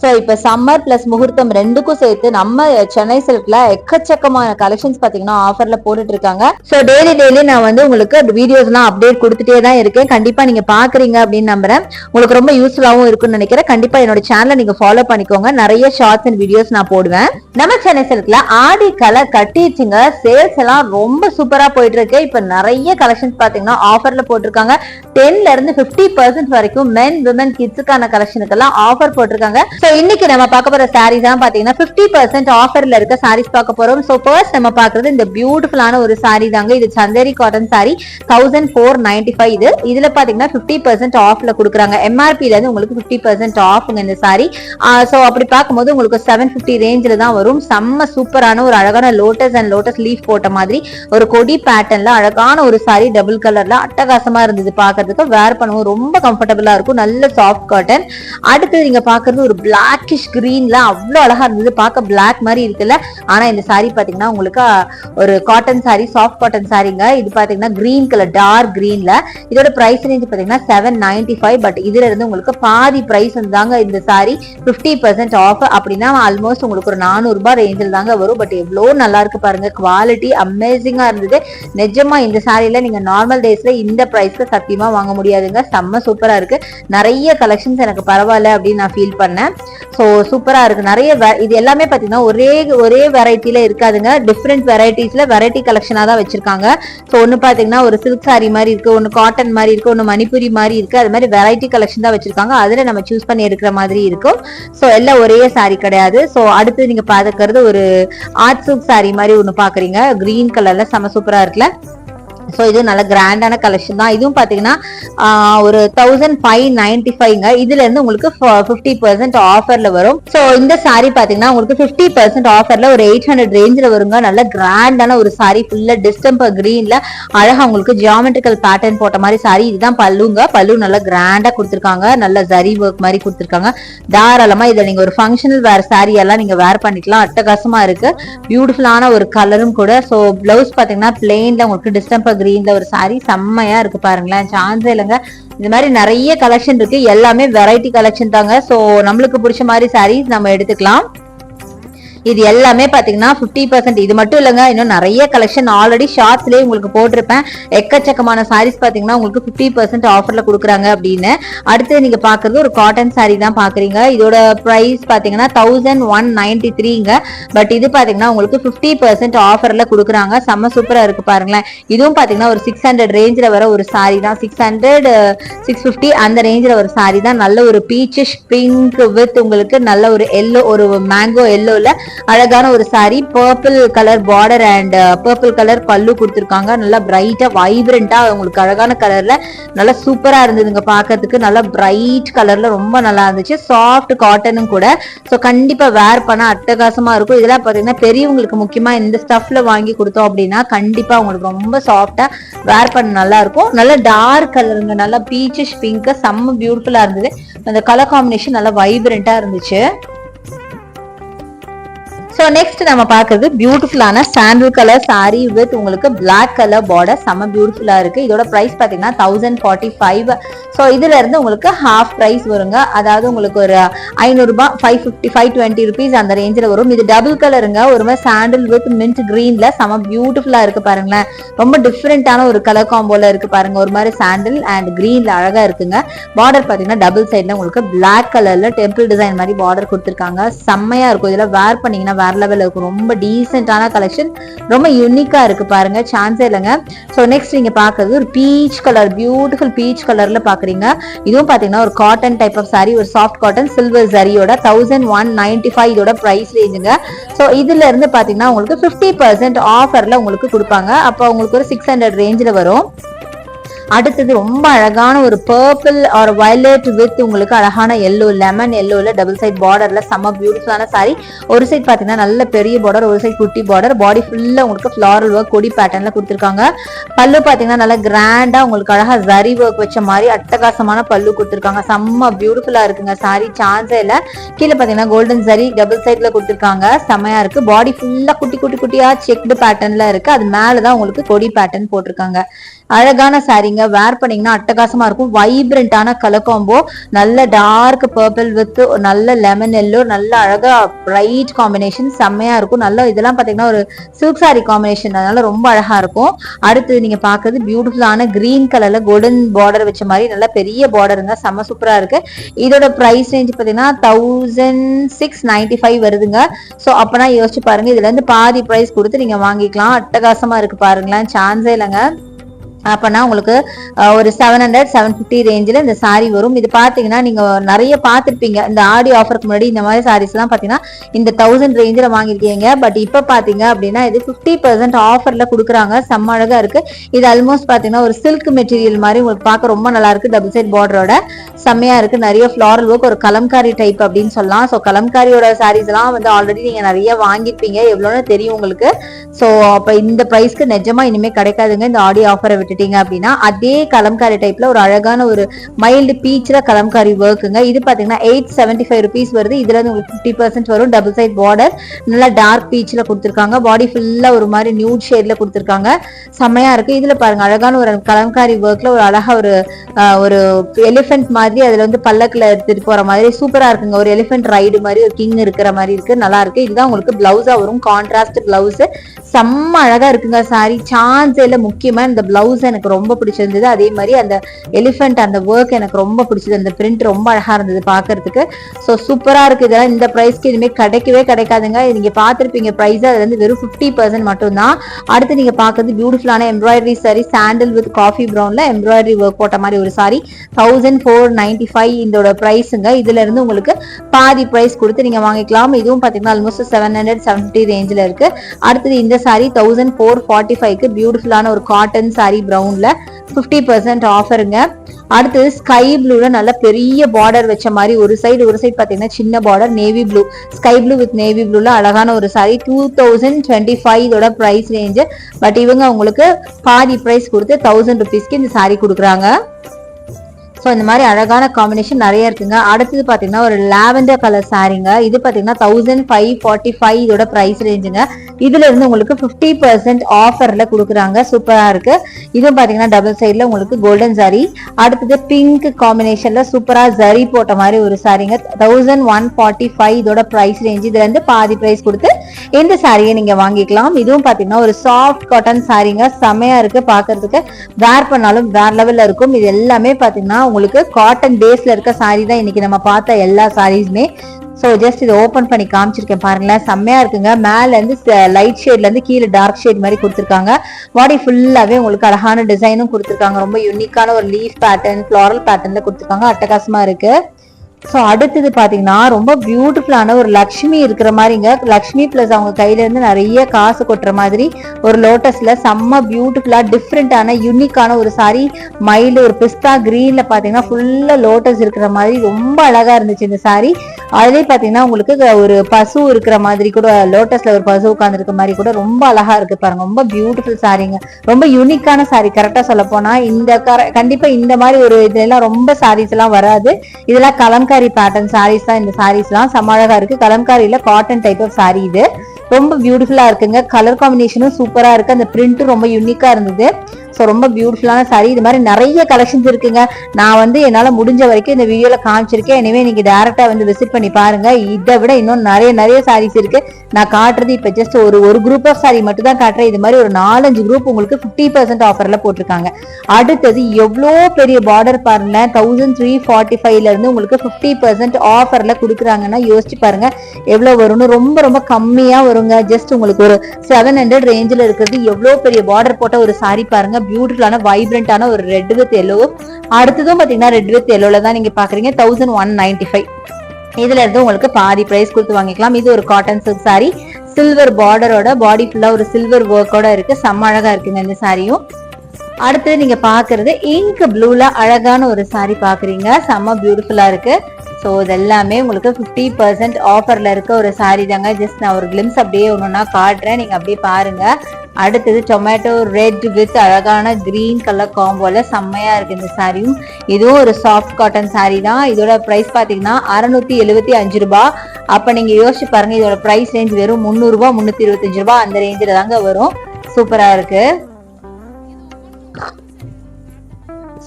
So இப்போ summer plus முகூர்த்தம் ரெண்டுக்கும் சேர்த்து நம்ம சென்னை சில்க்ல எக்கச்சக்கமான கலெக்ஷன்ஸ் பார்த்தீங்கன்னா ஆஃபர்ல போட்டுட்டு இருக்காங்க ஸோ டெய்லி டெய்லி நான் வந்து உங்களுக்கு வீடியோஸ்லாம் அப்டேட் கொடுத்துட்டே தான் இருக்கேன். கண்டிப்பா நீங்க பாக்குறீங்க அப்படின்னு நம்புறேன். உங்களுக்கு ரொம்ப யூஸ்ஃபுல்லாகவும் இருக்கும்னு நினைக்கிறேன். கண்டிப்பா என்னோட சேனலை நீங்க ஃபாலோ பண்ணிக்கோங்க. நிறைய ஷார்ட்ஸ் அண்ட் வீடியோஸ் நான் போடுவேன். நம்ம சென்னை சில்க்ல ஆடி கலர் கட்டிடுச்சுங்க சேல்ஸ் எல்லாம் ரொம்ப சூப்பரா போயிட்டு இருக்கு இப்போ நிறைய கலெக்ஷன்ஸ் பார்த்தீங்கன்னா ஆஃபர்ல போட்டிருக்காங்க. டென்ல இருந்து ஃபிஃப்டி பர்சன்ட் வரைக்கும் மென் விமன் கிட்ஸுக்கான கலெக்ஷனுக்கெல்லாம் ஆஃபர் போட்டிருக்காங்க. ஸோ இன்னைக்கு நம்ம பார்க்க போற சாரீஸ் தான் பாத்தீங்கன்னா பிப்டி பர்சன்ட் ஆஃபர்ல இருக்க சாரீஸ் பார்க்க போறோம். ஸோ ஃபர்ஸ்ட் நம்ம பாக்குறது இந்த பியூட்டிஃபுல்லான ஒரு சாரீ தாங்க. இது Chanderi cotton sari thousand four ninety five இது இதுல பாத்தீங்கன்னா பிப்டி பர்சன்ட் ஆஃப்ல கொடுக்குறாங்க. எம்ஆர்பில இருந்து உங்களுக்கு பிப்டி பர்சன்ட் ஆஃப்ங்க இந்த சாரீ ஸோ அப்படி பார்க்கும்போது உங்களுக்கு செவன் பிப்டி ரேஞ்சில் தான் வரும். செம்ம சூப்பரான ஒரு அழகான லோட்டஸ் அண்ட் லோட்டஸ் லீஃப் போட்ட மாதிரி ஒரு கொடி பேட்டர்ன்ல அழகான ஒரு சாரீ டபுள் கலர்ல அட்டகாசமா இருந்தது பாக்குறதுக்கு வேர் பண்ணவும் ரொம்ப கம்ஃபர்டபுளா இருக்கும். நல்ல சாஃப்ட் காட்டன் அடுத்து நீங்க பாக்குறது ஒரு பிளாக்கிஷ் கிரீன்ல அவ்வளோ அழகா இருந்தது. பார்க்க பிளாக் மாதிரி இருக்குல்ல. ஆனா இந்த சாரீ பாத்தீங்கன்னா உங்களுக்கு ஒரு காட்டன் சாரீ சாஃப்ட் காட்டன் சாரீங்க இது பாத்தீங்கன்னா கிரீன் கலர் டார்க் கிரீன்ல இதோட பிரைஸ் ரேஞ்ச் பாத்தீங்கன்னா செவன் நைன்டி ஃபைவ் பட் இதுல இருந்து உங்களுக்கு பாதி பிரைஸ் தாங்க இந்த சாரீ ஃபிஃப்டி பர்சன்ட் ஆஃப் அப்படின்னா ஆல்மோஸ்ட் உங்களுக்கு ஒரு நானூறுரூபா ரேஞ்சில் தாங்க வரும். பட் எவ்வளோ நல்லா இருக்கு பாருங்க. குவாலிட்டி அமேசிங்கா இருந்தது. நிஜமா இந்த சாரியில நீங்க நார்மல் டேஸ்ல இந்த ப்ரைஸில் சத்தியமா வாங்க முடியாதுங்க. செம்ம சூப்பரா இருக்கு. நிறைய கலெக்ஷன்ஸ் எனக்கு பரவாயில்ல அப்படின்னு நான் ஃபீல் பண்ணேன். ஸோ சூப்பரா இருக்கு. நிறைய இது எல்லாமே பாத்தீங்கன்னா ஒரே ஒரே வெரைட்டில இருக்காதுங்க. டிஃப்ரெண்ட் வெரைட்டிஸ்ல வெரைட்டி கலெக்ஷனா தான் வச்சிருக்காங்க. ஸோ ஒன்னு பாத்தீங்கன்னா ஒரு சில்க் சாரி மாதிரி இருக்கு ஒன்னு காட்டன் மாதிரி இருக்கு ஒன்னு மணிப்புரி மாதிரி இருக்கு. அது மாதிரி வெரைட்டி கலெக்ஷன் தான் வச்சிருக்காங்க. அதுல நம்ம சூஸ் பண்ணி எடுக்கிற மாதிரி இருக்கும். ஸோ எல்லாம் ஒரே சாரி கிடையாது. ஸோ அடுத்து நீங்க பார்த்துக்கிறது ஒரு ஆர்ட் சில்க் சாரி மாதிரி ஒன்று பாக்குறீங்க. கிரீன் கலர்ல செம சூப்பரா இருக்குல்ல. ஸோ இது நல்ல கிராண்டான கலெக்ஷன் தான். இதுவும் பார்த்தீங்கன்னா ஒரு தௌசண்ட் ஃபைவ் நைன்டி ஃபைவ்ங்க இதுல இருந்து உங்களுக்கு ஃபிஃப்டி பர்சன்ட் ஆஃபர்ல வரும். ஸோ இந்த சாரீ பார்த்தீங்கன்னா உங்களுக்கு ஃபிஃப்டி பர்சன்ட் ஆஃபர்ல ஒரு எயிட் ஹண்ட்ரட் ரேஞ்சில் வருங்க. நல்ல கிராண்டான ஒரு சாரீ ஃபுல்லாக டிஸ்டம்பர் கிரீன்ல அழகா உங்களுக்கு ஜியாமெட்ரிக்கல் பேட்டர்ன் போட்ட மாதிரி சாரி இதுதான் பல்லுங்க. பல்லு நல்லா கிராண்டா கொடுத்துருக்காங்க. நல்ல ஜரி ஒர்க் மாதிரி கொடுத்துருக்காங்க. தாராளமா இதை நீங்க ஒரு ஃபங்க்ஷனல் வேறு saree எல்லாம் நீங்க வேர் பண்ணிக்கலாம். அட்டகாசமா இருக்கு. பியூட்டிஃபுல்லான ஒரு கலரும் கூட. ஸோ பிளவுஸ் பாத்தீங்கன்னா பிளெயின்ல உங்களுக்கு டிஸ்டம்பர் கிரீன்ல ஒரு சாரி செம்மையா இருக்கு பாருங்களேன். சான்ஸே இல்லைங்க. இந்த மாதிரி நிறைய கலெக்ஷன் இருக்கு. எல்லாமே வெரைட்டி கலெக்ஷன் தாங்க. ஸோ நம்மளுக்கு பிடிச்ச மாதிரி சாரீஸ் நம்ம எடுத்துக்கலாம். இது எல்லாமே பார்த்தீங்கன்னா ஃபிஃப்டி பர்சன்ட் இது மட்டும் இல்லைங்க இன்னும் நிறைய கலெக்ஷன் ஆல்ரெடி ஷார்ட்ஸ்லேயே உங்களுக்கு போட்டிருப்பேன். எக்கச்சக்கமான சாரீஸ் பார்த்தீங்கன்னா உங்களுக்கு 50% பர்சன்ட் ஆஃபரில் கொடுக்குறாங்க அப்படின்னு. அடுத்து நீங்கள் பார்க்குறது ஒரு காட்டன் சாரீ தான் பார்க்குறீங்க இதோட ப்ரைஸ் பார்த்தீங்கன்னா தௌசண்ட் ஒன் நைன்டி த்ரீங்க பட் இது பார்த்தீங்கன்னா உங்களுக்கு 50% பர்சன்ட் ஆஃபரில் கொடுக்குறாங்க. செம்ம சூப்பராக இருக்குது பாருங்களேன். இதுவும் பார்த்தீங்கன்னா ஒரு சிக்ஸ் ஹண்ட்ரட் ரேஞ்சில் வர ஒரு சாரீ தான். சிக்ஸ் ஹண்ட்ரட் சிக்ஸ் ஃபிஃப்டி அந்த ரேஞ்சில் ஒரு சாரீ தான். நல்ல ஒரு பீச்சிஷ் பிங்க் வித் உங்களுக்கு நல்ல ஒரு எல்லோ ஒரு மேங்கோ எல்லோவில் அழகான ஒரு sari purple colour border and purple colour pallu கொடுத்துருக்காங்க. நல்லா பிரைட்டா வைப்ரண்டா உங்களுக்கு அழகான கலர்ல நல்லா சூப்பரா இருந்ததுங்க பாக்கிறதுக்கு நல்லா பிரைட் கலர்ல ரொம்ப நல்லா இருந்துச்சு. சாஃப்ட் காட்டனும் கூட. ஸோ கண்டிப்பா வேர் பண்ண அட்டகாசமா இருக்கும். இதெல்லாம் பாத்தீங்கன்னா பெரியவங்களுக்கு முக்கியமா இந்த ஸ்டஃப்ல வாங்கி கொடுத்தோம் அப்படின்னா கண்டிப்பா உங்களுக்கு ரொம்ப சாஃப்டா வேர் பண்ண நல்லா இருக்கும். நல்லா டார்க் கலருங்க நல்லா பீச்சிஷ் பிங்க் செம்ம பியூட்டிஃபுல்லா இருந்தது. அந்த கலர் காம்பினேஷன் நல்லா வைப்ரண்டா இருந்துச்சு. ஸோ நெக்ஸ்ட் நம்ம பார்க்கறது பியூட்டிஃபுல்லான சாண்டில் கலர் சாரீ வித் உங்களுக்கு பிளாக் கலர் பார்டர் செம்ம பியூட்டிஃபுல்லாக இருக்கு. இதோட ப்ரைஸ் பார்த்தீங்கன்னா தௌசண்ட் ஃபார்ட்டி ஃபைவ் ஸோ இதுல இருந்து உங்களுக்கு ஹாஃப் ப்ரைஸ் வருங்க. அதாவது உங்களுக்கு ஒரு ஐநூறுரூபா five fifty five twenty rupees அந்த ரேஞ்சில் வரும். இது டபுள் கலருங்க ஒரு மாதிரி சாண்டில் வித் மின்ட் க்ரீனில் செம்ம பியூட்டிஃபுல்லாக இருக்கு பாருங்களேன். ரொம்ப டிஃப்ரெண்ட்டான ஒரு கலர் காம்போல இருக்கு பாருங்க. ஒரு மாதிரி சாண்டில் அண்ட் க்ரீனில் அழகா இருக்குங்க. பார்டர் பார்த்தீங்கன்னா டபுள் சைடில் உங்களுக்கு பிளாக் கலரில் டெம்பிள் டிசைன் மாதிரி பார்டர் கொடுத்துருக்காங்க. செம்மையா இருக்கும். இதெல்லாம் வேர் பண்ணிங்கன்னா வேற லெவலில் இருக்கும். ரொம்ப டீசெண்டான கலெக்ஷன் ரொம்ப யூனிக்காக இருக்கு பாருங்க. சான்ஸே இல்லைங்க. ஸோ நெக்ஸ்ட் நீங்கள் பார்க்குறது ஒரு பீச் கலர் பியூட்டிஃபுல் பீச் கலரில் பார்க்குறீங்க. இதுவும் பார்த்தீங்கன்னா ஒரு காட்டன் டைப் ஆஃப் சாரி ஒரு சாஃப்ட் காட்டன் சில்வர் சரியோட தௌசண்ட் ஒன் நைன்டி ஃபைவ் இதோட ப்ரைஸ் ரேஞ்சுங்க ஸோ இதுல இருந்து பார்த்தீங்கன்னா உங்களுக்கு ஃபிஃப்டி பர்சன்ட் ஆஃபரில் உங்களுக்கு கொடுப்பாங்க. அப்போ உங்களுக்கு ஒரு சிக்ஸ் ஹண்ட்ரட் ரேஞ்சில் வரும். அடுத்தது ரொம்ப அழகான ஒரு பர்பிள் ஆர் வயலட் வித் உங்களுக்கு அழகான எல்லோ லெமன் எல்லோவில் டபுள் சைட் பார்டரில் செம்ம பியூட்டிஃபுல்லான சாரி ஒரு சைட் பார்த்தீங்கன்னா நல்ல பெரிய பார்டர் ஒரு சைட் குட்டி பார்டர் பாடி ஃபுல்லாக உங்களுக்கு ஃப்ளாரல் ஒர்க் கொடி பேட்டர்னில் கொடுத்துருக்காங்க. பல்லு பார்த்தீங்கன்னா நல்லா கிராண்டாக உங்களுக்கு அழகாக ஜரி ஒர்க் வச்ச மாதிரி அட்டகாசமான பல்லு கொடுத்துருக்காங்க. செம்ம பியூட்டிஃபுல்லாக இருக்குங்க சாரி சான்ஸே இல்லை. கீழே பார்த்தீங்கன்னா கோல்டன் ஜரி டபுள் சைடில் கொடுத்துருக்காங்க. செம்மையாக இருக்கு. பாடி ஃபுல்லாக குட்டி குட்டி குட்டியாக செக்டு பேட்டர்னில் இருக்குது அது மேலதான் உங்களுக்கு கொடி பேட்டர்ன் போட்டிருக்காங்க. அழகான சாரீங்க வேர் பண்ணீங்கன்னா அட்டகாசமா இருக்கும். வைப்ரண்டான கலர் காம்போ நல்ல டார்க் பர்பிள் வித் நல்ல லெமன் எல்லோ நல்ல அழகா பிரைட் காம்பினேஷன் செம்மையா இருக்கும். நல்ல இதெல்லாம் பாத்தீங்கன்னா ஒரு சில்க் சாரி காம்பினேஷன் அதனால ரொம்ப அழகா இருக்கும். அடுத்து நீங்க பாக்குறது பியூட்டிஃபுல்லான கிரீன் கலர்ல கோல்டன் பார்டர் வச்ச மாதிரி நல்ல பெரிய பார்டருங்க செம்ம சூப்பரா இருக்கு. இதோட பிரைஸ் ரேஞ்ச் பாத்தீங்கன்னா தௌசண்ட் சிக்ஸ் நைன்டி ஃபைவ் வருதுங்க. ஸோ அப்பனா யோசிச்சு பாருங்க. இதுல இருந்து பாதி பிரைஸ் கொடுத்து நீங்க வாங்கிக்கலாம். அட்டகாசமா இருக்கு பாருங்களேன். சான்ஸே இல்லைங்க. அப்போனா உங்களுக்கு ஒரு செவன் ஹண்ட்ரட் செவன் ஃபிஃப்டி ரேஞ்சில் இந்த சாரீ வரும். இது பார்த்தீங்கன்னா நீங்கள் நிறைய பார்த்துருப்பீங்க இந்த ஆடி ஆஃபருக்கு முன்னாடி இந்த மாதிரி சாரீஸ்லாம் பார்த்தீங்கன்னா இந்த தௌசண்ட் ரேஞ்சில் வாங்கியிருக்கீங்க. பட் இப்போ பார்த்தீங்க அப்படின்னா இது ஃபிஃப்டி பர்சன்ட் ஆஃபரில் கொடுக்குறாங்க. செம்ம அழகாக இருக்குது இது ஆல்மோஸ்ட் பார்த்தீங்கன்னா ஒரு சில்க் மெட்டீரியல் மாதிரி உங்களுக்கு பார்க்க ரொம்ப நல்லா இருக்குது டபுள் சைட் பார்டரோட செம்மையாக இருக்குது நிறைய ஃப்ளாரல் ஒர்க் ஒரு கலம்காரி டைப் அப்படின்னு சொல்லலாம். ஸோ கலம்காரியோட சாரீஸ்லாம் எல்லாம் வந்து ஆல்ரெடி நீங்கள் நிறைய வாங்கியிருப்பீங்க. எவ்வளோன்னு தெரியும் உங்களுக்கு. ஸோ அப்போ இந்த ப்ரைஸ்க்கு நிஜமாக இனிமேல் கிடைக்காதுங்க. இந்த ஆடி ஆஃபரை விட்டுட்டீங்க அப்படின்னா அதே கலம்காரி டைப்ல ஒரு அழகான ஒரு மைல்டு பீச்சில் கலம்காரி ஒர்க்குங்க இது பார்த்தீங்கன்னா எயிட் செவன்டி ஃபைவ் ருபீஸ் வருது. இதுல இருந்து உங்களுக்கு ஃபிஃப்டி பர்சன்ட் வரும். டபுள் சைட் பார்டர் நல்லா டார்க் பீச்சில் கொடுத்துருக்காங்க. பாடி ஃபுல்லாக ஒரு மாதிரி நியூட் ஷேட்ல கொடுத்துருக்காங்க. செம்மையா இருக்கு. இதுல பாருங்க அழகான ஒரு கலம்காரி ஒர்க்ல ஒரு அழகா ஒரு ஒரு எலிஃபென்ட் மாதிரி அதுல வந்து பல்லக்கில் எடுத்துட்டு போற மாதிரி சூப்பரா இருக்குங்க. ஒரு எலிஃபென்ட் ரைடு மாதிரி ஒரு கிங் இருக்கிற மாதிரி இருக்கு. நல்லா இருக்கு. இதுதான் உங்களுக்கு பிளவுஸா வரும். கான்ட்ராஸ்ட் பிளவுஸ் செம்ம அழகா இருக்குங்க சாரி சான்ஸேல முக்கியமா இந்த பிளவுஸ் எனக்கு ரொம்ப பிடிச்சிருந்தது. அதே மாதிரி அந்த எலிஃபென்ட் அந்த ஒர்க் எனக்கு ரொம்ப பிடிச்சது. அந்த பிரிண்ட் ரொம்ப அழகா இருந்தது பாக்குறதுக்கு. ஸோ சூப்பரா இருக்கு இதெல்லாம். இந்த ப்ரைஸ்க்கு இனிமேல் கிடைக்கவே கிடைக்காதுங்க. நீங்கள் நீங்க ப்ரைஸ் அதுல வந்து வெறும் ஃபிஃப்டி பர்சன்ட் மட்டும்தான். அடுத்து நீங்க பார்க்கறது பியூட்டிஃபுல்லான embroidery sari sandal with coffee ப்ரௌன்ல embroidery work போட்ட மாதிரி ஒரு sari thousand four ninety five இதோட ப்ரைஸுங்க இதுல இருந்து உங்களுக்கு பாதி ப்ரைஸ் கொடுத்து நீங்க வாங்கிக்கலாம். இதுவும் பாத்தீங்கன்னா almost seven hundred seven fifty ரேஞ்சில் இருக்கு. அடுத்தது இந்த சாரி தௌசண்ட் ஃபோர் ஃபார்ட்டி ஃபைவ்க்கு பியூட்டிஃபுல்லான ஒரு காட்டன் சாரி ப்ரௌனில் ஃபிஃப்டி பர்சன்ட் ஆஃபருங்க அடுத்தது ஸ்கை ப்ளூவில் நல்ல பெரிய பார்டர் வச்ச மாதிரி ஒரு சைடு ஒரு சைடு பார்த்தீங்கன்னா சின்ன border navy blue sky blue with navy ப்ளூவில் அழகான ஒரு sari two thousand twenty five இதோட ப்ரைஸ் ரேஞ்சு பட் இவங்க உங்களுக்கு பாதி ப்ரைஸ் கொடுத்து தௌசண்ட் ருபீஸ்க்கு இந்த சாரி கொடுக்குறாங்க. ஸோ இந்த மாதிரி அழகான காம்பினேஷன் நிறைய இருக்குங்க. அடுத்தது பார்த்தீங்கன்னா ஒரு லாவெண்டர் கலர் சாரீங்க இது பார்த்தீங்கன்னா தௌசண்ட் ஃபைவ் ஃபார்ட்டி ஃபைவ் இதோட ப்ரைஸ் ரேஞ்சுங்க இதுல இருந்து உங்களுக்கு ஃபிஃப்டி பர்சன்ட் ஆஃபர்ல கொடுக்குறாங்க. சூப்பராக இருக்கு. இதுவும் பார்த்தீங்கன்னா டபுள் சைடில் உங்களுக்கு கோல்டன் சாரி அடுத்தது பிங்க் காம்பினேஷன்ல சூப்பராக ஜரி போட்ட மாதிரி ஒரு சாரீங்க தௌசண்ட் ஒன் ஃபார்ட்டி ஃபைவ் இதோட ப்ரைஸ் ரேஞ்ச் இதுல இருந்து பாதி ப்ரைஸ் கொடுத்து இந்த சாரியை நீங்க வாங்கிக்கலாம். இதுவும் பார்த்தீங்கன்னா ஒரு சாஃப்ட் காட்டன் சாரீங்க செமையா இருக்கு. பார்க்கறதுக்கு வேர் பண்ணாலும் வேற லெவல்ல இருக்கும். இது எல்லாமே பார்த்தீங்கன்னா உங்களுக்கு காட்டன் பேஸ்ல இருக்க சாரி தான் இன்னைக்கு நம்ம பார்த்த எல்லா சாரீஸுமே ஸோ ஜஸ்ட் இதை ஓப்பன் பண்ணி காமிச்சிருக்கேன் பாருங்களேன். செம்மையா இருக்குங்க. மேல இருந்து லைட் ஷேட்ல இருந்து கீழே டார்க் ஷேட் மாதிரி கொடுத்துருக்காங்க. பாடி ஃபுல்லாவே உங்களுக்கு அழகான டிசைனும் கொடுத்துருக்காங்க. ரொம்ப யூனிக்கான ஒரு லீஃப் பேட்டர்ன் ஃப்ளாரல் பேட்டர்னில் கொடுத்துருக்காங்க. அட்டகாசமா இருக்கு. ஸோ அடுத்தது பாத்தீங்கன்னா ரொம்ப பியூட்டிஃபுல்லான ஒரு லக்ஷ்மி இருக்கிற மாதிரிங்க. லக்ஷ்மி ப்ளஸ் அவங்க கையில இருந்து நிறைய காசு கொட்டுற மாதிரி ஒரு லோட்டஸ்ல செம்ம பியூட்டிஃபுல்லா டிஃப்ரெண்ட்டான யூனிக்கான ஒரு சாரி மயில் ஒரு பிஸ்தா கிரீன்ல பார்த்தீங்கன்னா ஃபுல்லா லோட்டஸ் இருக்கிற மாதிரி ரொம்ப அழகா இருந்துச்சு இந்த சாரி அதிலே பாத்தீங்கன்னா உங்களுக்கு ஒரு பசு இருக்கிற மாதிரி கூட லோட்டஸ்ல ஒரு பசு உட்காந்துருக்க மாதிரி கூட ரொம்ப அழகா இருக்கு பாருங்க. ரொம்ப பியூட்டிஃபுல் சாரிங்க ரொம்ப யூனிக்கான சாரி கரெக்டாக சொல்ல போனால் இந்த கர- கண்டிப்பாக இந்த மாதிரி ஒரு இதெல்லாம் ரொம்ப சாரீஸ் எல்லாம் வராது. இதெல்லாம் கலம்காரி பேட்டர்ன் சாரீஸ் தான் இந்த சாரீஸ் எல்லாம். செம்ம இருக்கு. கலம்காரியில காட்டன் டைப் ஆஃப் சாரி இது. ரொம்ப பியூட்டிஃபுல்லா இருக்குங்க. கலர் காம்பினேஷனும் சூப்பரா இருக்கு. அந்த பிரிண்ட்டும் ரொம்ப யூனிக்கா இருந்தது. ஸோ ரொம்ப பியூட்டிஃபுல்லான சாரி இது மாதிரி நிறைய கலெக்ஷன்ஸ் இருக்குங்க. நான் வந்து என்னால முடிஞ்ச வரைக்கும் இந்த வீடியோவில் காமிச்சிருக்கேன். எனவே நீங்க டேரெக்டாக வந்து விசிட் பண்ணி பாருங்க. இதை விட இன்னும் நிறைய நிறைய சாரீஸ் இருக்கு. நான் காட்டுறது இப்ப ஜஸ்ட் ஒரு ஒரு குரூப் ஆஃப் சாரி மட்டும் தான் காட்டுறேன். இது மாதிரி ஒரு நாலஞ்சு குரூப் உங்களுக்கு ஃபிஃப்டி பர்சன்ட் ஆஃபர்ல போட்டிருக்காங்க. அடுத்தது எவ்வளோ பெரிய பார்டர் பாருங்க. தௌசண்ட் த்ரீ ஃபார்ட்டி ஃபைவ்ல இருந்து உங்களுக்கு ஃபிஃப்டி பர்சன்ட் ஆஃபர்ல கொடுக்குறாங்கன்னா யோசிச்சு பாருங்க. எவ்வளவு வரும்னு ரொம்ப ரொம்ப கம்மியா வருங்க. ஜஸ்ட் உங்களுக்கு ஒரு செவன் ஹண்ட்ரட் ரேஞ்சில் இருக்கிறது எவ்வளோ பெரிய பார்டர் போட்ட ஒரு சாரி பாருங்க பியூட்டிஃபுல்லான வைப்ரண்டான ஒரு ரெட் வித் எல்லோ அடுத்ததும் பாத்தீங்கன்னா ரெட் வித் எல்லோல தான் நீங்க பாக்குறீங்க தௌசண்ட் ஒன் நைன்டி ஃபைவ் இதுல இருந்து உங்களுக்கு பாதி பிரைஸ் கொடுத்து வாங்கிக்கலாம். இது ஒரு காட்டன் சில்க் சாரி சில்வர் பார்டரோட பாடி ஃபுல்லா ஒரு சில்வர் ஒர்க்கோட இருக்கு. செம்ம அழகா இருக்குங்க இந்த சாரியும் அடுத்தது நீங்க பாக்குறது இங்க் ப்ளூல அழகான ஒரு சாரி பாக்குறீங்க. செம்ம பியூட்டிஃபுல்லா இருக்கு. ஸோ இதெல்லாமே உங்களுக்கு ஃபிஃப்டி பர்சன்ட் ஆஃபரில் இருக்க ஒரு சாரீ தாங்க. ஜஸ்ட் நான் ஒரு கிளிம்ஸ் அப்படியே ஒன்றுனா காட்டுறேன். நீங்கள் அப்படியே பாருங்க. அடுத்தது டொமேட்டோ ரெட் வித் அழகான க்ரீன் கலர் காம்போவில் செம்மையாக இருக்குது இந்த சாரியும் இதுவும் ஒரு சாஃப்ட் காட்டன் saree தான். இதோட ப்ரைஸ் பார்த்தீங்கன்னா அறநூற்றி எழுபத்தி அஞ்சு ரூபா. அப்போ நீங்கள் யோசிச்சு பாருங்கள் இதோட ப்ரைஸ் ரேஞ்ச் வெறும் முந்நூறுரூபா முந்நூற்றி முன்னூத்தி இருபத்தஞ்சு அந்த ரேஞ்சில் தாங்க வரும். சூப்பராக இருக்குது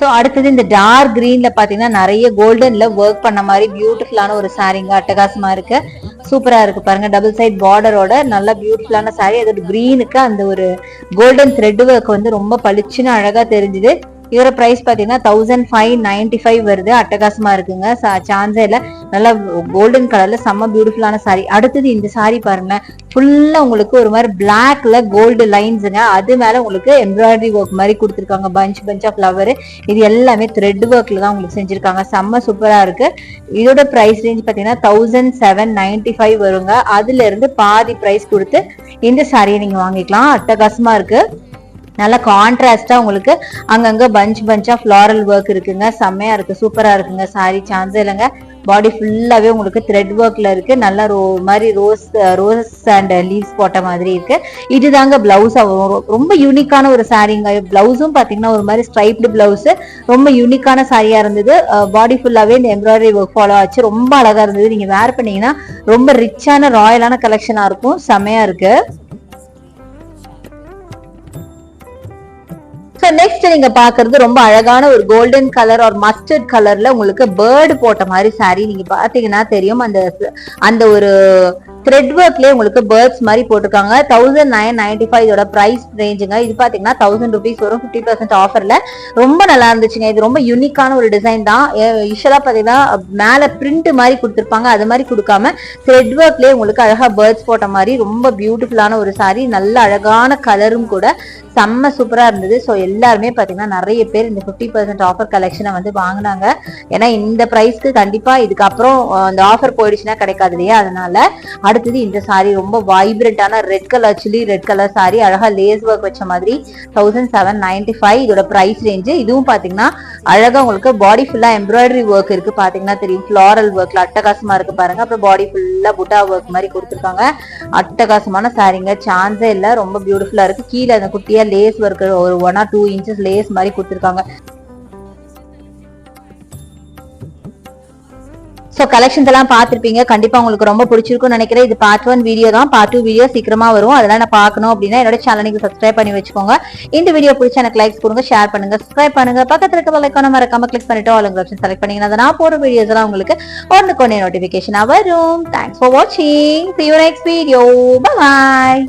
ஸோ அடுத்தது இந்த டார்க் கிரீன்ல பாத்தீங்கன்னா நிறைய கோல்டனில் ஒர்க் பண்ண மாதிரி பியூட்டிஃபுல்லான ஒரு சாரீங்க அட்டகாசமா இருக்கு. சூப்பராக இருக்கு பாருங்க. டபுள் சைட் பார்டரோட நல்ல பியூட்டிஃபுல்லான சாரீ அதோட கிரீனுக்கு அந்த ஒரு கோல்டன் த்ரெட் ஒர்க் வந்து ரொம்ப பளிச்சுன்னு அழகாக தெரிஞ்சுது. இதோட ப்ரைஸ் பார்த்தீங்கன்னா தௌசண்ட் ஃபைவ் நைன்டி ஃபைவ் வருது. அட்டகாசமாக இருக்குங்க. சான்ஸே இல்லை. நல்லா கோல்டன் கலரில் செம்ம பியூட்டிஃபுல்லான சாரி அடுத்தது இந்த சாரி பாருங்க. ஃபுல்லாக உங்களுக்கு ஒரு மாதிரி பிளாக்ல கோல்டு லைன்ஸுங்க அது மேலே உங்களுக்கு எம்ப்ராய்டரி ஒர்க் மாதிரி கொடுத்துருக்காங்க. பஞ்ச் பஞ்ச் ஆஃப் ஃப்ளவர் இது எல்லாமே த்ரெட் ஒர்க்கில் தான் உங்களுக்கு செஞ்சுருக்காங்க. செம்ம சூப்பராக இருக்கு. இதோட ப்ரைஸ் ரேஞ்ச் பார்த்தீங்கன்னா தௌசண்ட் செவன் நைன்டி ஃபைவ் வருங்க அதுலேருந்து பாதி ப்ரைஸ் கொடுத்து இந்த சாரியை நீங்கள் வாங்கிக்கலாம். அட்டகாசமாக இருக்குது நல்ல கான்ட்ராஸ்டாக உங்களுக்கு அங்கங்கே பஞ்ச் பஞ்சாக ஃப்ளாரல் ஒர்க் இருக்குங்க. செம்மையாக இருக்குது சூப்பராக இருக்குங்க. சாரி சான்ஸ் இல்லைங்க. பாடி ஃபுல்லாகவே உங்களுக்கு த்ரெட் ஒர்க்கில் இருக்குது நல்லா ரோ மாதிரி ரோஸ் ரோஸ் அண்ட் லீவ்ஸ் போட்ட மாதிரி இருக்கு. இதுதாங்க ப்ளவுஸாக ரொம்ப யூனிக்கான ஒரு சாரீங்க ப்ளவுஸும் பார்த்தீங்கன்னா ஒரு மாதிரி ஸ்ட்ரைப்டு ப்ளவுஸு ரொம்ப யூனிக்கான சாரியாக இருந்தது. பாடி ஃபுல்லாகவே இந்த எம்ப்ராய்டரி ஒர்க் ஃபாலோ ஆச்சு. ரொம்ப அழகாக இருந்தது. நீங்கள் வேர் பண்ணிங்கன்னா ரொம்ப ரிச்சான ராயலான கலெக்ஷனாக இருக்கும். செமையாக இருக்குது நெக்ஸ்ட் நீங்க பாக்குறது ரொம்ப அழகான ஒரு கோல்டன் கலர் ஒரு மஸ்டர்ட் கலர்ல உங்களுக்கு பேர்டு போட்ட மாதிரி சாரி நீங்க பாத்தீங்கன்னா தெரியும். அந்த அந்த ஒரு த்ரெட் ஒர்க்லயே உங்களுக்கு பேர்ட்ஸ் மாதிரி போட்டிருக்காங்க. தௌசண்ட் நைன் நைன்டி ஃபைவ் இதோட பிரைஸ் ரேஞ்சுங்க இது பாத்தீங்கன்னா தௌசண்ட் ருபீஸ் வரும். ஃபிஃப்டி பர்சன்ட் ஆஃபர்ல ரொம்ப நல்லா இருந்துச்சுங்க. இது ரொம்ப யூனிக்கான ஒரு டிசைன் தான். யூஸ்வலா பாத்தீங்கன்னா மேல பிரிண்ட் மாதிரி கொடுத்துருப்பாங்க. அது மாதிரி கொடுக்காம த்ரெட் ஒர்க்லயே உங்களுக்கு அழகா பேர்ட்ஸ் போட்ட மாதிரி ரொம்ப பியூட்டிஃபுல்லான ஒரு சாரி நல்ல அழகான கலரும் கூட. செம்ம சூப்பரா இருந்தது. ஸோ எல்லாருமே பார்த்தீங்கன்னா நிறைய பேர் இந்த ஃபிஃப்டி பர்சன்ட் ஆஃபர் கலெக்ஷனை வந்து வாங்கினாங்க. ஏன்னா இந்த ப்ரைஸ்க்கு கண்டிப்பாக இதுக்கப்புறம் அந்த ஆஃபர் போயிடுச்சுன்னா கிடைக்காது இல்லையா? அதனால அடுத்தது இந்த சாரி ரொம்ப வைப்ரண்டான red colour chilli red colour sari அழகா லேஸ் ஒர்க் வச்ச மாதிரி தௌசண்ட் செவன் நைன்டி ஃபைவ் இதோட பிரைஸ் ரேஞ்சு இதுவும் பாத்தீங்கன்னா அழகா உங்களுக்கு பாடி ஃபுல்லா எம்ப்ராய்டரி ஒர்க் இருக்கு. பாத்தீங்கன்னா தெரியும். ஃபிளாரல் ஒர்க்ல அட்டகாசமா இருக்கு பாருங்க. அப்புறம் பாடி ஃபுல்லா புட்டா ஒர்க் மாதிரி கொடுத்துருக்காங்க. அட்டகாசமான சாரீங்க சான்ஸே இல்ல. ரொம்ப பியூட்டிஃபுல்லா இருக்கு. கீழே அந்த குட்டியா லேஸ் ஒர்க் ஒரு one or two inches lace மாதிரி கொடுத்துருக்காங்க. ஸோ கலெக்ஷன்ஸ் எல்லாம் பார்த்துருப்பீங்க. கண்டிப்பாக உங்களுக்கு ரொம்ப பிடிச்சிருக்கும்னு நினைக்கிறேன். இது பார்ட் ஒன் வீடியோ தான். பார்ட் டூ வீடியோ சீக்கிரமாக வரும். அதெல்லாம் நான் பார்க்கணும் அப்படின்னா என்னோட சேனலுக்கு சப்ஸ்கிரைப் பண்ணி வச்சுக்கோங்க. இந்த வீடியோ பிடிச்ச எனக்கு லைக்ஸ் கொடுங்க ஷேர் பண்ணுங்க சப்ஸ்கிரைப் பண்ணுங்க. பக்கத்தில் இருக்க பலைக்கான மறக்காம கிளிக் பண்ணிட்டு ஆல் ஆப்ஷன் செலக்ட் பண்ணீங்கன்னா நான் போற வீடியோஸ் எல்லாம் உங்களுக்கு ஒன்றுக்கு ஒன்னே நோட்டிபிகேஷனா வரும். தேங்க்ஸ் ஃபார் வாட்சிங் see you next video bye